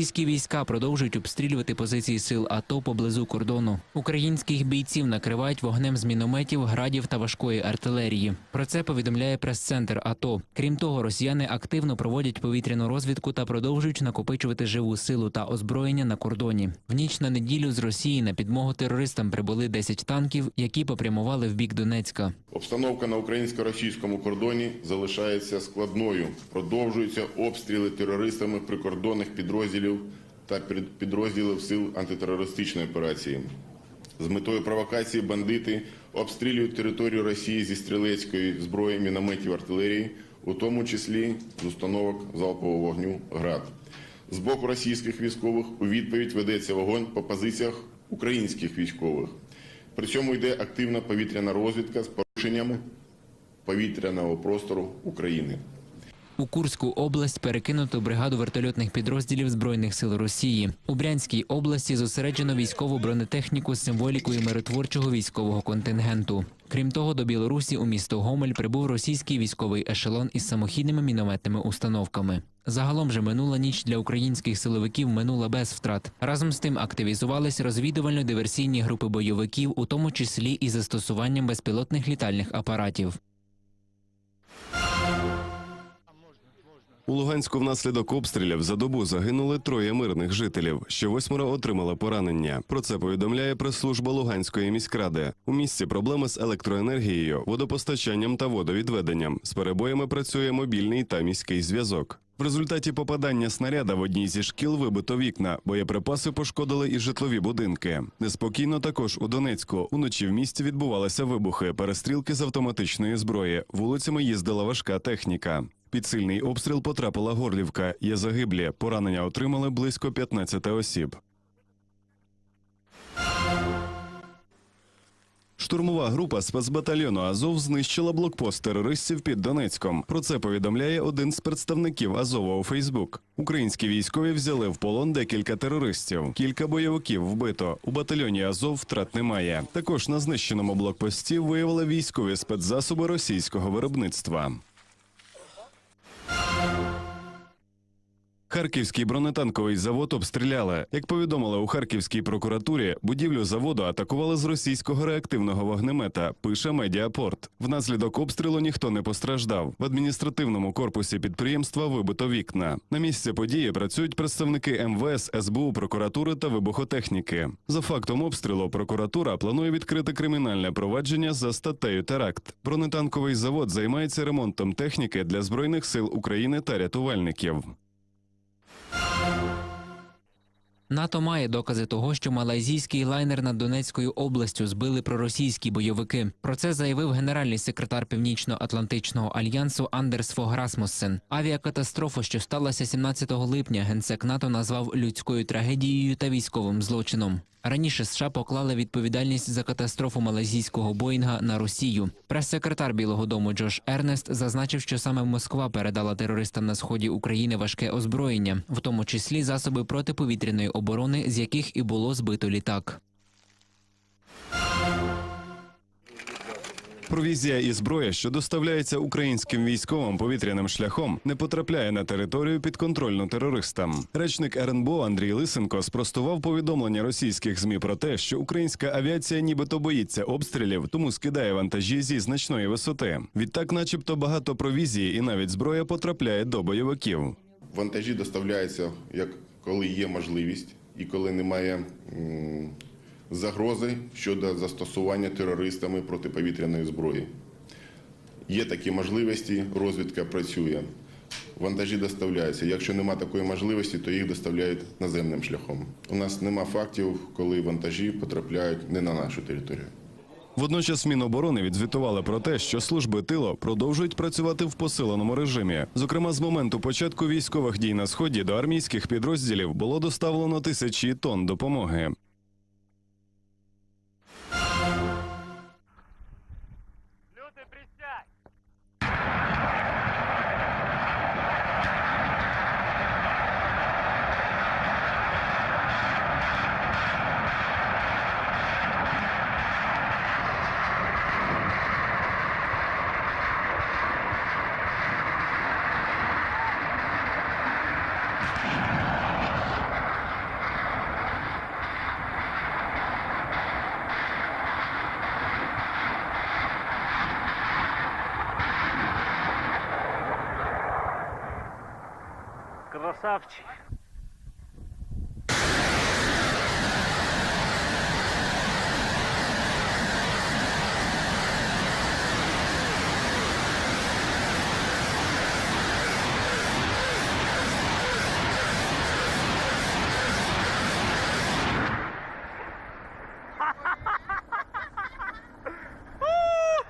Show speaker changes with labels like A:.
A: Російські війська продовжують обстрілювати позиції сил АТО поблизу кордону. Українських бійців накривають вогнем з мінометів, градів та важкої артилерії. Про це повідомляє прес-центр АТО. Крім того, росіяни активно проводять повітряну розвідку та продовжують накопичувати живу силу та озброєння на кордоні. В ніч на неділю з Росії на підмогу терористам прибули 10 танків, які попрямували в бік Донецька.
B: Обстановка на українсько-російському кордоні залишається складною. Продовжуються обстріли терористами прикордонних підрозділів та підрозділів сил антитерористичної операції. З метою провокації бандити обстрілюють територію Росії зі стрілецької зброї, мінометів, артилерії, у тому числі з установок залпового вогню ГРАД. З боку російських військових у відповідь ведеться вогонь по позиціях українських військових. При цьому йде активна повітряна розвідка з порушеннями повітряного простору України.
A: У Курську область перекинуто бригаду вертольотних підрозділів збройних сил Росії. У Брянській області зосереджено військову бронетехніку з символікою миротворчого військового контингенту. Крім того, до Білорусі у місто Гомель прибув російський військовий ешелон із самохідними мінометними установками. Загалом же минула ніч для українських силовиків минула без втрат. Разом з тим активізувались розвідувально-диверсійні групи бойовиків, у тому числі і застосуванням безпілотних літальних апаратів.
C: У Луганську внаслідок обстрілів за добу загинули троє мирних жителів. Ще восьмеро отримали поранення. Про це повідомляє прес-служба Луганської міськради. У місті проблеми з електроенергією, водопостачанням та водовідведенням. З перебоями працює мобільний та міський зв'язок. В результаті попадання снаряда в одній зі шкіл вибито вікна, боєприпаси пошкодили і житлові будинки. Неспокійно також у Донецьку. Уночі в місті відбувалися вибухи, перестрілки з автоматичної зброї. Вулицями їздила важка техніка. Під сильний обстріл потрапила Горлівка. Є загиблі. Поранення отримали близько 15 осіб. Штурмова група спецбатальйону Азов знищила блокпост терористів під Донецьком. Про це повідомляє один з представників Азова у Фейсбук. Українські військові взяли в полон декілька терористів. Кілька бойовиків вбито. У батальйоні Азов втрат немає. Також на знищеному блокпості виявили військові спецзасоби російського виробництва. Харківський бронетанковий завод обстріляли. Як повідомили у Харківській прокуратурі, будівлю заводу атакували з російського реактивного вогнемета. Пише Медіапорт. Внаслідок обстрілу ніхто не постраждав. В адміністративному корпусі підприємства вибито вікна. На місці події працюють представники МВС, СБУ, прокуратури та вибухотехніки. За фактом обстрілу прокуратура планує відкрити кримінальне провадження за статтею теракт. Бронетанковий завод займається ремонтом техніки для збройних сил України та рятувальників.
A: НАТО має докази того, що малайзійський лайнер над Донецькою областю збили проросійські бойовики. Про це заявив генеральний секретар Північно-Атлантичного альянсу Андерс Фог Расмуссен. Авіакатастрофу, що сталася 17 липня, генсек НАТО назвав людською трагедією та військовим злочином. Раніше США поклали відповідальність за катастрофу малайзійського Боїнга на Росію. Прес-секретар Білого Дому Джош Ернест зазначив, що саме Москва передала терористам на сході України важке озброєння, в тому числі засоби протиповітряної оборони, з яких і було збито літак.
C: Провізія і зброя, що доставляється українським військовим повітряним шляхом, не потрапляє на територію підконтрольну терористам. Речник РНБО Андрій Лисенко спростував повідомлення російських змі про те, що українська авіація нібито боїться обстрілів, тому скидає вантажі зі значної висоти. Відтак, начебто, багато провізії і навіть зброя потрапляє до бойовиків.
B: Вантажі доставляються, як коли є можливість і коли немає загрози щодо застосування терористами протиповітряної зброї. Є такі можливості, розвідка працює. Вантажі доставляються. Якщо немає такої можливості, то їх доставляють наземним шляхом. У нас нема фактів, коли вантажі потрапляють не на нашу територію.
C: Водночас Міноборони відзвітували про те, що служби тило продовжують працювати в посиленому режимі. Зокрема, з моменту початку військових дій на сході до армійських підрозділів було доставлено тисячі тонн допомоги.
D: Красавчик.